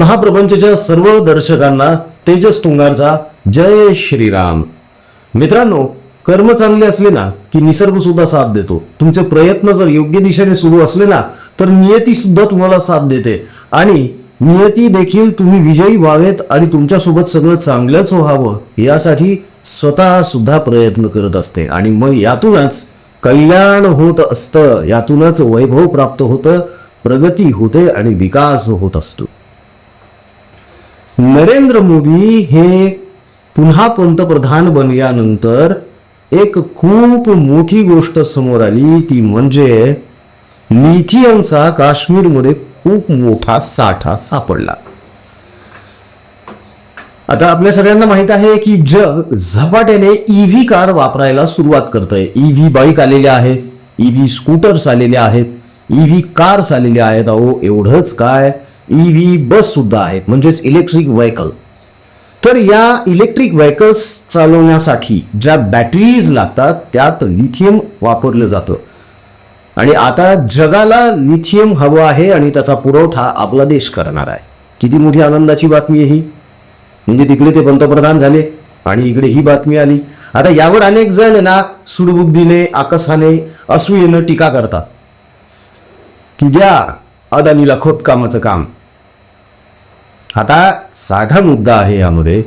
महाप्रपंचच्या सर्व दर्शकांना तेजस तुंगारचा जय श्रीराम. मित्रांनो कर्म चांगले असले ना की निसर्ग सुद्धा साथ देतो. तुमचे प्रयत्न जर योग्य दिशेने सुरू असले ना तर नियती सुद्धा तुम्हाला साथ देते. आणि नियती देखील तुम्ही विजयी व्हावेत आणि तुमच्यासोबत सगळं चांगलंच व्हावं यासाठी स्वतः सुद्धा प्रयत्न करत असते. आणि मग यातूनच कल्याण होत असतं यातूनच वैभव प्राप्त होतं प्रगती होते आणि विकास होत असतो. नरेंद्र मोदी हे पुन्हा पंतप्रधान बनल्यानंतर एक खूप मोठी गोष्ट समोर आली ती म्हणजे लिथियमचा काश्मीरमध्ये खूप मोठा साठा सापडला. आता आपल्या सगळ्यांना माहीत आहे की जग झपाट्याने ईव्ही कार वापरायला सुरुवात करत आहे ईव्ही बाईक आलेल्या आहेत ईव्ही स्कूटर्स आलेल्या आहेत ईव्ही कार्स आलेल्या आहेत. अहो एवढंच काय? ईव्ही बस सुद्धा आहेत म्हणजेच इलेक्ट्रिक व्हेकल तर या इलेक्ट्रिक व्हेकल्स चालवण्यासाठी ज्या बॅटरीज लागतात त्यात लिथियम वापरलं जातं. आणि आता जगाला लिथियम हवं आहे आणि त्याचा पुरवठा आपला देश करणार आहे. किती मोठी आनंदाची बातमी आहे ही. म्हणजे तिकडे ते पंतप्रधान झाले आणि इकडे ही बातमी आली. आता यावर अनेक जण ना सुडबुद्धीने आकसाने असूयेनं टीका करतात. की द्या अदानीला खोदकामाचं काम आता साधा मुद्दा आहे यामध्ये.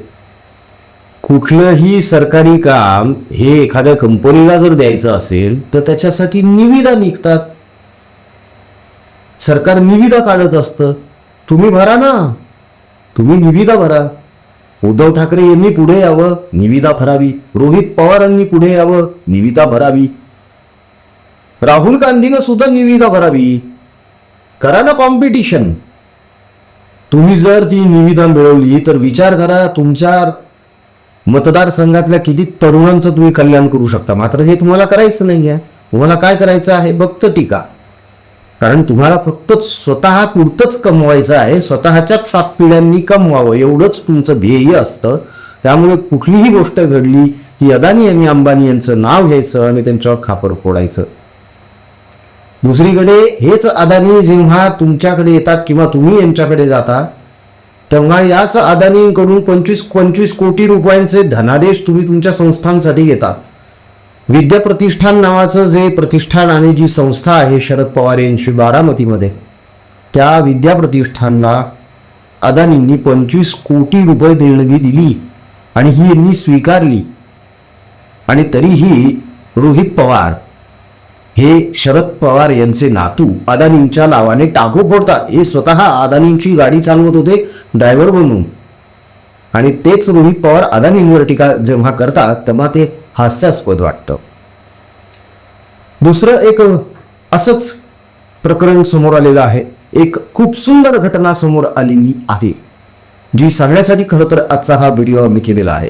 कुठलंही सरकारी काम हे एखाद्या कंपनीला जर द्यायचं असेल तर त्याच्यासाठी निविदा निघतात. सरकार निविदा काढत असतं. तुम्ही भरा ना. तुम्ही निविदा भरा. उद्धव ठाकरे यांनी पुढे यावं निविदा भरावी. रोहित पवारांनी पुढे यावं निविदा भरावी. राहुल गांधीनं सुद्धा निविदा भरावी. करा ना कॉम्पिटिशन तुम्ही जर ती निविदा मिळवली तर विचार करा तुमच्या मतदारसंघातल्या किती तरुणांचं तुम्ही कल्याण करू शकता. मात्र हे तुम्हाला करायचं नाही आहे. तुम्हाला काय करायचं आहे? फक्त टीका. कारण तुम्हाला फक्त स्वतः पुरतंच कमवायचं आहे. स्वतःच्याच सात पिढ्यांनी कमवावं. एवढंच तुमचं ध्येय असतं. त्यामुळे कुठलीही गोष्ट घडली की अदानी आणि अंबानी यांचं नाव घ्यायचं आणि त्यांच्यावर खापर फोडायचं. दुसरीकडे हेच अदानी जेव्हा तुमच्याकडे येतात किंवा तुम्ही यांच्याकडे जाता तेव्हा याच अदानींकडून पंचवीस पंचवीस कोटी रुपयांचे धनादेश तुम्ही तुमच्या संस्थांसाठी घेतात. विद्याप्रतिष्ठान नावाचं जे प्रतिष्ठान आणि जी संस्था आहे शरद पवार यांची बारामतीमध्ये त्या विद्याप्रतिष्ठानला अदानींनी पंचवीस कोटी रुपये देणगी दिली आणि ही यांनी स्वीकारली. आणि तरीही रोहित पवार हे शरद पवार यांचे नातू अदानींच्या नावाने टागो फोडतात. हे स्वतः अदानींची गाडी चालवत होते ड्रायव्हर बनून. आणि तेच रोहित पवार अदानींवर टीका जेव्हा करतात तेव्हा ते हास्यास्पद वाटतं. दुसरं एक असंच प्रकरण समोर आलेलं आहे. एक खूप सुंदर घटना समोर आलेली आहे जी सांगण्यासाठी खरं तर आजचा हा व्हिडिओ आम्ही केलेला आहे.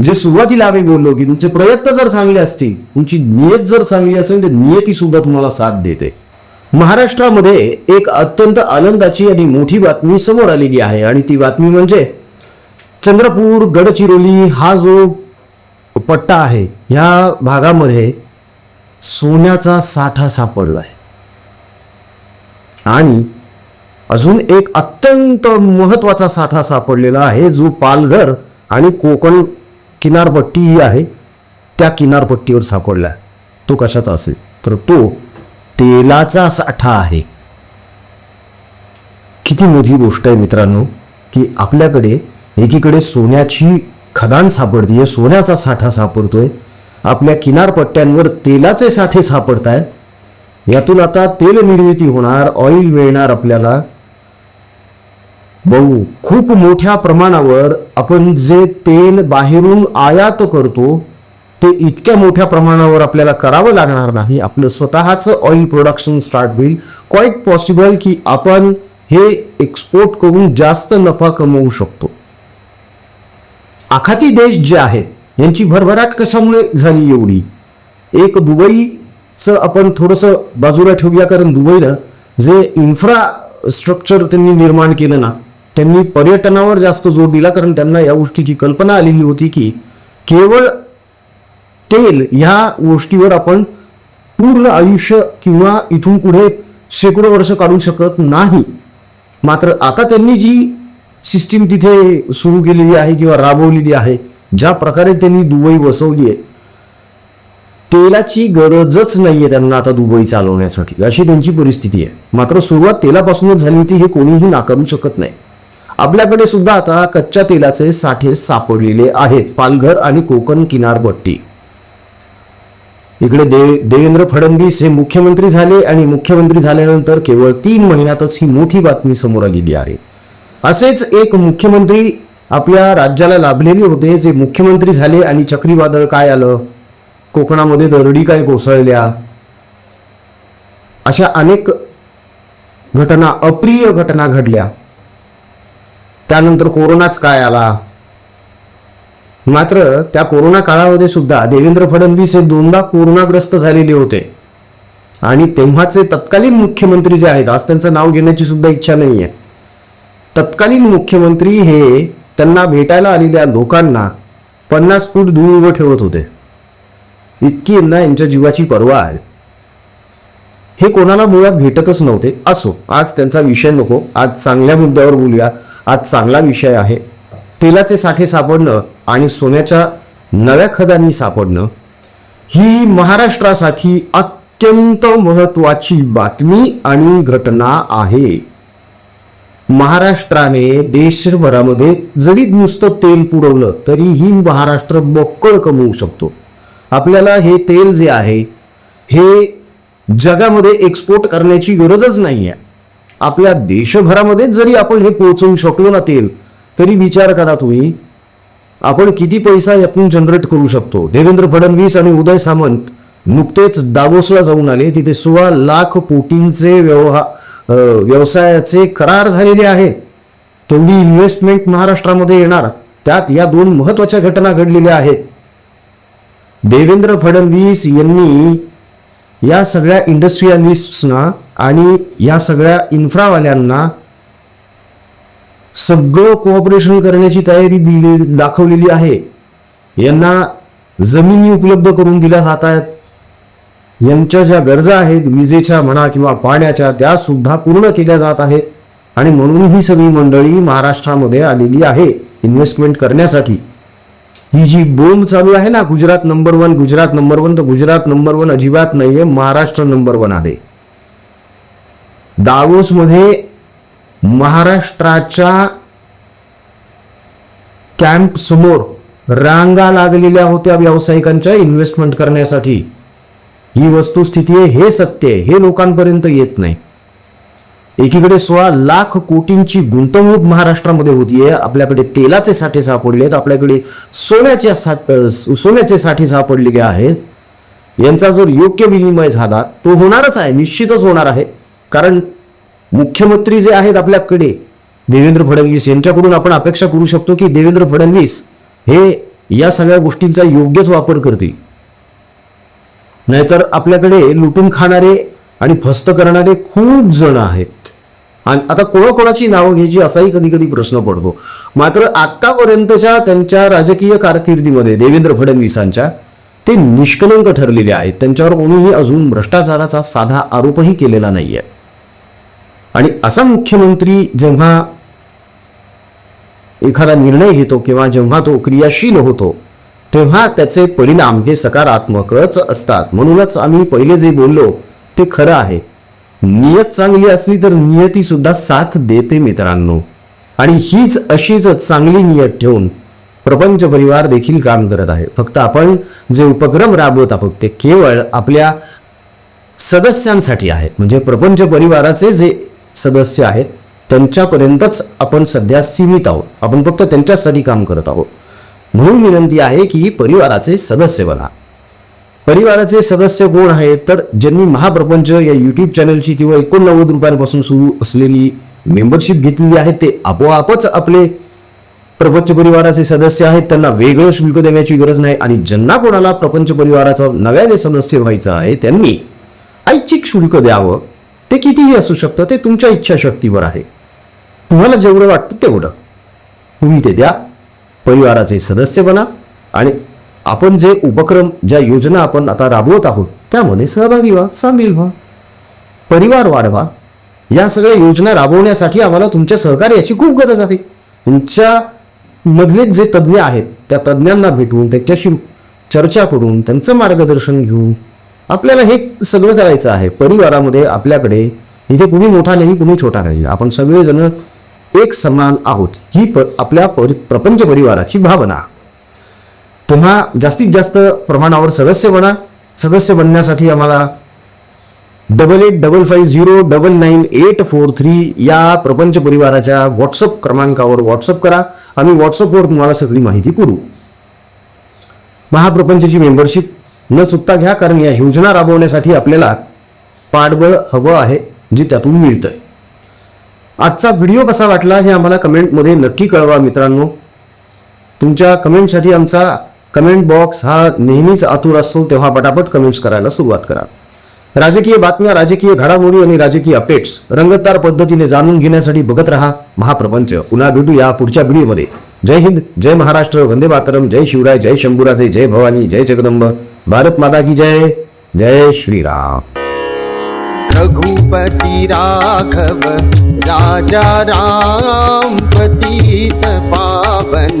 जे सुरुवातीला आम्ही बोललो की तुमचे प्रयत्न जर चांगले असतील तुमची नियत जर चांगली असेल तर नियती सुद्धा तुम्हाला साथ देते. महाराष्ट्रामध्ये एक अत्यंत आनंदाची आणि मोठी बातमी समोर आलेली आहे आणि ती बातमी म्हणजे चंद्रपूर गडचिरोली हा जो पट्टा आहे ह्या भागामध्ये सोन्याचा साठा सापडला आहे आणि अजून एक अत्यंत महत्त्वाचा साठा सापडलेला आहे जो पालघर आणि कोकण किनारपट्टी ही आहे. त्या किनारपट्टीवर सापडला. तो कशाचा असेल? तर तो तेलाचा साठा आहे. किती मोठी गोष्ट आहे मित्रांनो की आपल्याकडे एकीकडे सोन्याची खदान सापडतीये सोन्याचा साठा सापडतोय. आपल्या किनारपट्ट्यांवर तेलाचे साठे सापडत आहेत यातून आता तेल निर्मिती होणार ऑइल मिळणार आपल्याला. बहु खूप मोठ्या प्रमाणावर आपण जे तेल बाहेरून आयात करतो ते इतक्या मोठ्या प्रमाणावर आपल्याला करावं लागणार नाही. आपलं स्वतःचं ऑइल प्रोडक्शन स्टार्ट होईल. क्वाईट पॉसिबल की आपण हे एक्सपोर्ट करून जास्त नफा कमवू शकतो. आखाती देश जे आहेत यांची भरभराट कशामुळे झाली एवढी? एक दुबईचं आपण थोडंसं बाजूला ठेवूया कारण दुबईला जे इन्फ्रास्ट्रक्चर त्यांनी निर्माण केलं ना त्यांनी पर्यटनावर जास्त जोर दिला कारण त्यांना या गोष्टीची कल्पना आलेली होती की केवळ तेल ह्या गोष्टीवर आपण पूर्ण आयुष्य किंवा इथून पुढे शेकडो वर्ष काढू शकत नाही. मात्र आता त्यांनी जी सिस्टीम तिथे सुरू केलेली आहे किंवा राबवलेली आहे ज्या प्रकारे त्यांनी दुबई बसवली आहे तेलाची गरजच नाहीये त्यांना आता दुबई चालवण्यासाठी. अशी त्यांची परिस्थिती आहे. मात्र सुरुवात तेलापासूनच झाली होती हे कोणीही नाकारू शकत नाही. आपल्याकडे सुद्धा आता कच्च्या तेलाचे साठे सापडलेले आहेत. पालघर आणि कोकण किनारपट्टी. इकडे दे देवेंद्र फडणवीस हे मुख्यमंत्री झाले आणि मुख्यमंत्री झाल्यानंतर केवळ तीन महिन्यातच ही मोठी बातमी समोर आलेली आहे. असेच एक मुख्यमंत्री आपल्या राज्याला लाभलेले होते जे मुख्यमंत्री झाले आणि चक्रीवादळ काय आलं? कोकणामध्ये दरडी काय कोसळल्या? अशा अनेक घटना अप्रिय घटना घडल्या. त्यानंतर कोरोनाच काय आला? मात्र त्या कोरोना काळामध्ये सुद्धा देवेंद्र फडणवीस हे दोनदा कोरोनाग्रस्त झालेले होते. आणि तेव्हाचे तत्कालीन मुख्यमंत्री जे आहेत आज त्यांचं नाव घेण्याची सुद्धा इच्छा नाही आहे तत्कालीन मुख्यमंत्री हे त्यांना भेटायला आलेल्या लोकांना पन्नास फूट दूर उभं ठेवत होते. इतकी यांना यांच्या जीवाची पर्वा आहे. हे कोणाला मुळात भेटतच नव्हते. असो आज त्यांचा विषय नको. आज चांगल्या मुद्द्यावर बोलूया. आज चांगला विषय आहे. तेलाचे साठे सापडणं आणि सोन्याच्या नव्या खदानी सापडणं ही महाराष्ट्रासाठी अत्यंत महत्वाची बातमी आणि घटना आहे. महाराष्ट्राने देशभरामध्ये जरी नुसतं तेल पुरवलं तरीही महाराष्ट्र बोक्कळ कमवू शकतो. आपल्याला हे तेल जे आहे हे जगामध्ये एक्सपोर्ट करण्याची गरजच नाही आहे आपल्या देशभरामध्ये जरी आपण हे पोहोचवू शकलो ना तेल तरी विचार करा तुम्ही आपण किती पैसा यातून जनरेट करू शकतो? देवेंद्र फडणवीस आणि उदय सामंत नुकतेच दावोसला जाऊन आले. तिथे सोळा लाख कोटींचे व्यवहार व्यवसायाचे करार झालेले आहे. तेवढी इन्व्हेस्टमेंट महाराष्ट्रामध्ये येणार. त्यात या दोन महत्त्वाच्या घटना घडलेल्या आहेत. देवेंद्र फडणवीस यांनी या सगळ्या इंडस्ट्रियलिस्टना आणि या सगळ्या इन्फ्रावाल्यांना सगळं कोऑपरेशन करण्याची तयारी दिली दाखवलेली आहे. यांना जमिनी उपलब्ध करून दिल्या जात आहेत यांच्या ज्या गरजा आहेत विजेच्या म्हणा किंवा पाण्याच्या त्या सुद्धा पूर्ण केल्या जात आहेत. आणि म्हणून ही सगळी मंडळी महाराष्ट्रामध्ये आलेली आहे इन्व्हेस्टमेंट करण्यासाठी. ही जी बोंब चालू आहे ना Gujarat number one Gujarat number one तर गुजरात नंबर वन अजिबात नाहीये महाराष्ट्र नंबर वन आहे दावोसमध्ये महाराष्ट्राच्या कॅम्प समोर रांगा लागलेल्या होत्या व्यावसायिकांच्या इन्व्हेस्टमेंट करण्यासाठी. ही वस्तुस्थिती आहे हे सत्य आहे हे लोकांपर्यंत येत नाही. एकीकडे सोळा लाख कोटींची गुंतवणूक महाराष्ट्रामध्ये होतीये. आपल्याकडे तेलाचे साठे सापडले आहेत आपल्याकडे सोन्याच्या साठ सोन्याचे साठे सापडलेले आहेत. यांचा जर योग्य विनिमय झाला तो होणारच आहे. निश्चितच होणार आहे. कारण मुख्यमंत्री जे आहेत आपल्याकडे देवेंद्र फडणवीस यांच्याकडून आपण अपेक्षा करू शकतो की देवेंद्र फडणवीस हे या सगळ्या गोष्टींचा योग्यच वापर करतील. नाहीतर आपल्याकडे लुटून खाणारे आणि फस्त करणारे खूप जण आहेत. आणि आता कोणाकोणाची नावं घ्यायची असाही कधी कधी प्रश्न पडतो. मात्र आतापर्यंतच्या त्यांच्या राजकीय कारकिर्दीमध्ये देवेंद्र फडणवीसांच्या ते निष्कलंक ठरलेले आहेत. त्यांच्यावर कोणीही अजून भ्रष्टाचाराचा साधा आरोपही केलेला नाहीये. आणि असा मुख्यमंत्री जेव्हा एखादा निर्णय घेतो किंवा जेव्हा तो क्रियाशील होतो तेव्हा त्याचे परिणाम हे सकारात्मकच असतात. म्हणूनच आम्ही पहिले जे बोललो ते खरं आहे. नियत चांगली असली तर नियती सुद्धा साथ देते मित्रांनो. आणि हीच अशीच चांगली नियत ठेवून प्रपंच परिवार देखील काम करत आहे. फक्त आपण जे उपक्रम राबवत आहोत ते केवळ आपल्या सदस्यांसाठी आहे. म्हणजे प्रपंच परिवाराचे जे सदस्य आहेत त्यांच्यापर्यंतच आपण सध्या सीमित आहोत. आपण फक्त त्यांच्यासाठी काम करत आहोत. म्हणून विनंती आहे की परिवाराचे सदस्य बना. परिवाराचे सदस्य कोण आहेत? तर ज्यांनी महाप्रपंच या युट्यूब चॅनलची किंवा एकोणनव्वद रुपयांपासून सुरू असलेली मेंबरशिप घेतलेली आहे ते आपोआपच आपले प्रपंच परिवाराचे सदस्य आहेत. त्यांना वेगळं शुल्क देण्याची गरज नाही आणि ज्यांना कोणाला प्रपंच परिवाराचा नव्याने सदस्य व्हायचं आहे त्यांनी ऐच्छिक शुल्क द्यावं. ते कितीही असू शकतं ते तुमच्या इच्छाशक्तीवर आहे. तुम्हाला जेवढं वाटतं तेवढं. तुम्ही ते द्या. परिवाराचे सदस्य बना आणि आपण जे उपक्रम ज्या योजना आपण आता राबवत आहोत त्यामध्ये सहभागी व्हा सामील व्हा. परिवार वाढवा. या सगळ्या योजना राबवण्यासाठी आम्हाला तुमच्या सहकार्याची खूप गरज आहे. तुमच्या मधले जे तज्ज्ञ आहेत त्या तज्ज्ञांना भेटून त्याच्याशी चर्चा करून त्यांचं मार्गदर्शन घेऊन आपल्याला हे सगळं करायचं आहे. परिवारामध्ये आपल्याकडे इथे कुणी मोठा नाही कुणी छोटा नाही आपण सगळेजण एक समान आहोत. ही प आपल्या परि प्रपंच परिवाराची भावना. तेव्हा जास्तीत जास्त प्रमाणावर सदस्य बना. सदस्य बनण्यासाठी आम्हाला double eight double five zero double nine eight four three या प्रपंच परिवाराच्या व्हॉट्सअप क्रमांकावर व्हॉट्सअप करा. आम्ही व्हॉट्सअपवर तुम्हाला सगळी माहिती पुरवू. महाप्रपंचची मेंबरशिप न चुकता घ्या कारण या योजना राबवण्यासाठी आपल्याला पाठबळ हवं आहे जे त्यातून मिळतं आजचा व्हिडिओ कसा वाटला हे आम्हाला कमेंटमध्ये नक्की कळवा मित्रांनो. तुमच्या कमेंटसाठी आमचा कमेंट बॉक्स हा नेहमीच आतुर असतो तेव्हा पटापट कमेंट्स करायला सुरुवात करा. राजकीय बातम्या राजकीय घडामोडी आणि राजकीय अपडेट्स रंगतदार पद्धतीने जाणून घेण्यासाठी बघत रहा महाप्रपंच. पुन्हा भेटू या पुढच्या व्हिडिओमध्ये. जय हिंद जय महाराष्ट्र वंदे मातरम जय शिवराय जय शंभूराजे जय भवानी जय जगदंब. भारत माता की जय. जय श्रीराम. रघुपती राघव राजा राम पतित पावन